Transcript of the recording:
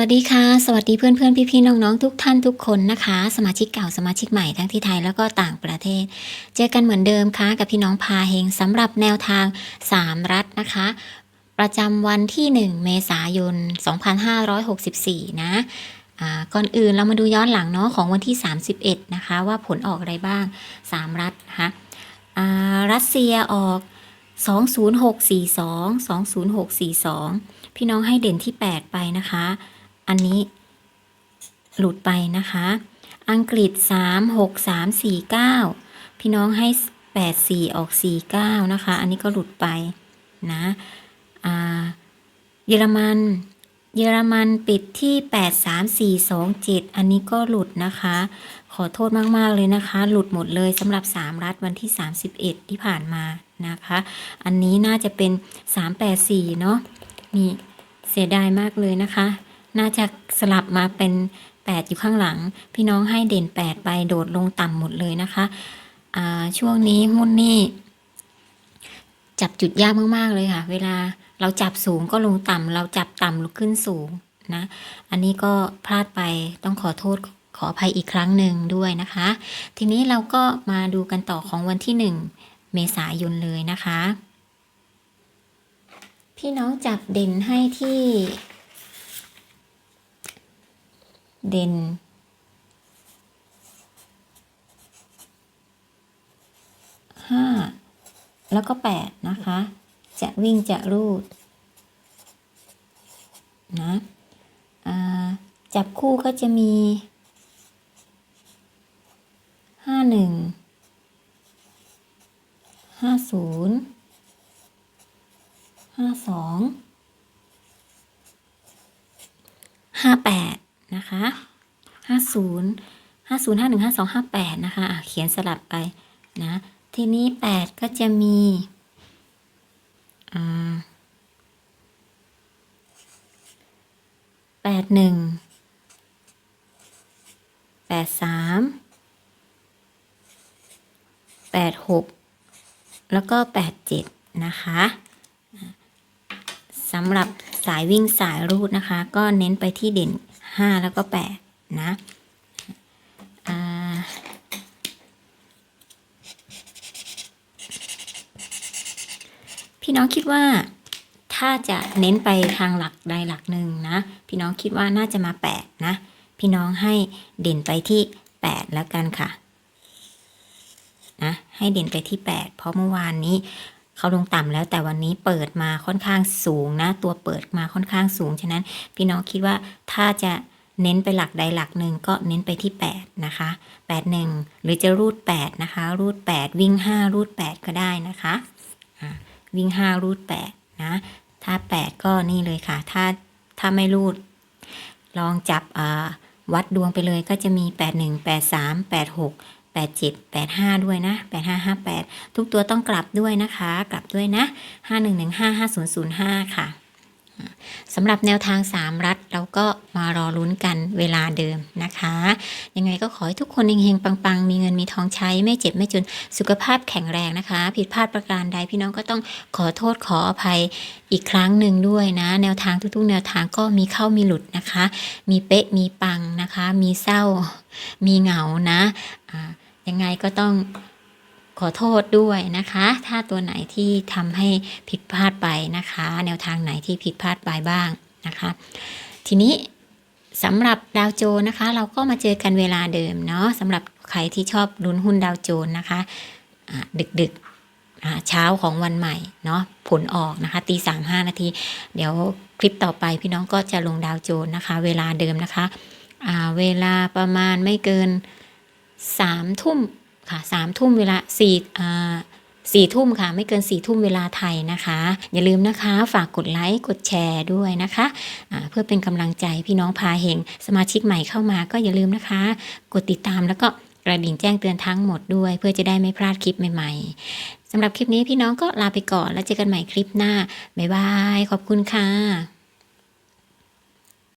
วัสดีค่ะ สวัสดีเพื่อนเพื่อนพี่พี่ๆน้องๆทุกท่านทุกคนนะคะ สมาชิกเก่าสมาชิกใหม่ทั้งที่ไทยแล้วก็ต่างประเทศ เจอกันเหมือนเดิมค่ะกับพี่น้องพาเฮงสำหรับแนวทาง 3 รัฐนะคะ ประจำวันที่ 1 เมษายน 2564 นะอ่าก่อนอื่นเรามาดูย้อนหลังเนาะของวันที่ 31 นะคะ ว่าผลออกอะไรบ้าง 3 รัฐนะคะอ่ารัสเซียออก 20642 20642 พี่น้องให้เด่นที่ 8 ไปนะคะ อันนี้หลุดไปนะคะ อังกฤษ 3 6 3 4 9 พี่น้องให้ 8 4 ออก 4 9 นะคะ อันนี้ก็หลุดไปนะอ่าเยอรมัน เยอรมันปิดที่ 8 3 4 2 7 อันนี้ก็หลุดนะคะ ขอโทษมาก ๆ เลยนะคะ หลุดหมดเลยสำหรับ 3 รัฐวันที่ 31 ที่ผ่านมานะคะ อันนี้น่าจะเป็น 384 เนาะมีเสียดายมากเลยนะคะ น่าจะสลับมาเป็น 8 อยู่ข้างหลัง พี่น้องให้เด่น 8 ไปโดดลงต่ำหมดเลยนะคะอ่าช่วงนี้หุ้นนี่จับจุดยากมาก ๆ เลยค่ะ เวลาเราจับสูงก็ลงต่ำเราจับต่ำลุกขึ้นสูงนะ อันนี้ก็พลาดไปต้องขอโทษขออภัยอีกครั้งหนึ่งด้วยนะคะ ทีนี้เราก็มาดูกันต่อของวันที่ 1 เมษายนเลยนะคะ พี่น้องจับเด่นให้ที่ เด่น ห้า แล้วก็แปดนะคะ จะวิ่งจะรูด นะจับคู่ก็จะมีห้าหนึ่ง ห้าศูนย์ ห้าสอง ห้าแปด นะคะห้าศูนย์ห้าศูนย์ห้าหนึ่งห้าสองห้าแปดนะคะเขียนสลับไปนะ ทีนี้แปดก็จะมีแปดหนึ่งแปดสามแปดหกแล้วก็แปดเจ็ดนะคะสำหรับสายวิ่งสายรูดนะคะ ก็เน้นไปที่เด่น ห้าแล้วก็แปดนะพี่น้องคิดว่าถ้าจะเน้นไปทางหลักใดหลักหนึ่งนะ พี่น้องคิดว่าน่าจะมา8นะ พี่น้องให้เด่นไปที่8แล้วกันค่ะนะให้เด่นไปที่8เพราะเมื่อวานนี้ เขาลงต่ำแล้วแต่วันนี้เปิดมาค่อนข้างสูงนะ ตัวเปิดมาค่อนข้างสูง ฉะนั้นพี่น้องคิดว่าถ้าจะเน้นไปหลักใดหลักหนึ่งก็เน้นไปที่ 8 นะคะ 8 1 หรือจะรูด 8 นะคะ รูด 8 วิ่ง 5 รูด 8 ก็ได้นะคะวิ่งห้ารูดแปดนะ ถ้าแปดก็นี่เลยค่ะ ถ้าถ้าไม่รูด ลองจับวัดดวงไปเลยก็จะมีแปดหนึ่ง แปดสามแปดหกแปดเจ็ดแปดห้าด้วยนะแปดห้าห้าแปดทุกตัวต้องกลับด้วยนะคะ กลับด้วยนะห้าหนึ่งหนึ่งห้าห้าศูนย์ศูนย์ห้าค่ะสำหรับแนวทาง 3 รัฐเราก็มารอลุ้นกันเวลาเดิมนะคะ ยังไงก็ขอให้ทุกคนเฮงๆ ปังๆ มีเงินมีทองใช้ ไม่เจ็บไม่จนสุขภาพแข็งแรงนะคะ ผิดพลาดประการใดพี่น้องก็ต้องขอโทษขออภัยอีกครั้งหนึ่งด้วยนะ แนวทางทุกๆ แนวทางก็มีเข้ามีหลุดนะคะ มีเป๊ะมีปังนะคะ มีเศร้า มีเหงานะอ่า ยังไงก็ต้องขอโทษด้วยนะคะ ถ้าตัวไหนที่ทำให้ผิดพลาดไปนะคะ แนวทางไหนที่ผิดพลาดไปบ้างนะคะ ทีนี้สำหรับดาวโจนนะคะ เราก็มาเจอกันเวลาเดิมเนาะสำหรับใครที่ชอบลุ้นหุ้นดาวโจนนะคะอ่าดึกเช้าของวันใหม่เนาะผลออกนะคะตีสามห้านาที เดี๋ยวคลิปต่อไปพี่น้องก็จะลงดาวโจนนะคะ เวลาเดิมนะคะ เวลาประมาณไม่เกิน สามทุ่มค่ะสามทุ่มเวลาสี่อ่าสี่ทุ่มค่ะ ไม่เกินสี่ทุ่มเวลาไทยนะคะ อย่าลืมนะคะ ฝากกดไลค์กดแชร์ด้วยนะคะอ่าเพื่อเป็นกำลังใจพี่น้องพาเฮงสมาชิกใหม่เข้ามาก็อย่าลืมนะคะ กดติดตามแล้วก็กระดิ่งแจ้งเตือนทั้งหมดด้วย เพื่อจะได้ไม่พลาดคลิปใหม่ๆสำหรับคลิปนี้พี่น้องก็ลาไปก่อนแล้วเจอกันใหม่คลิปหน้าบ๊ายบายขอบคุณค่ะ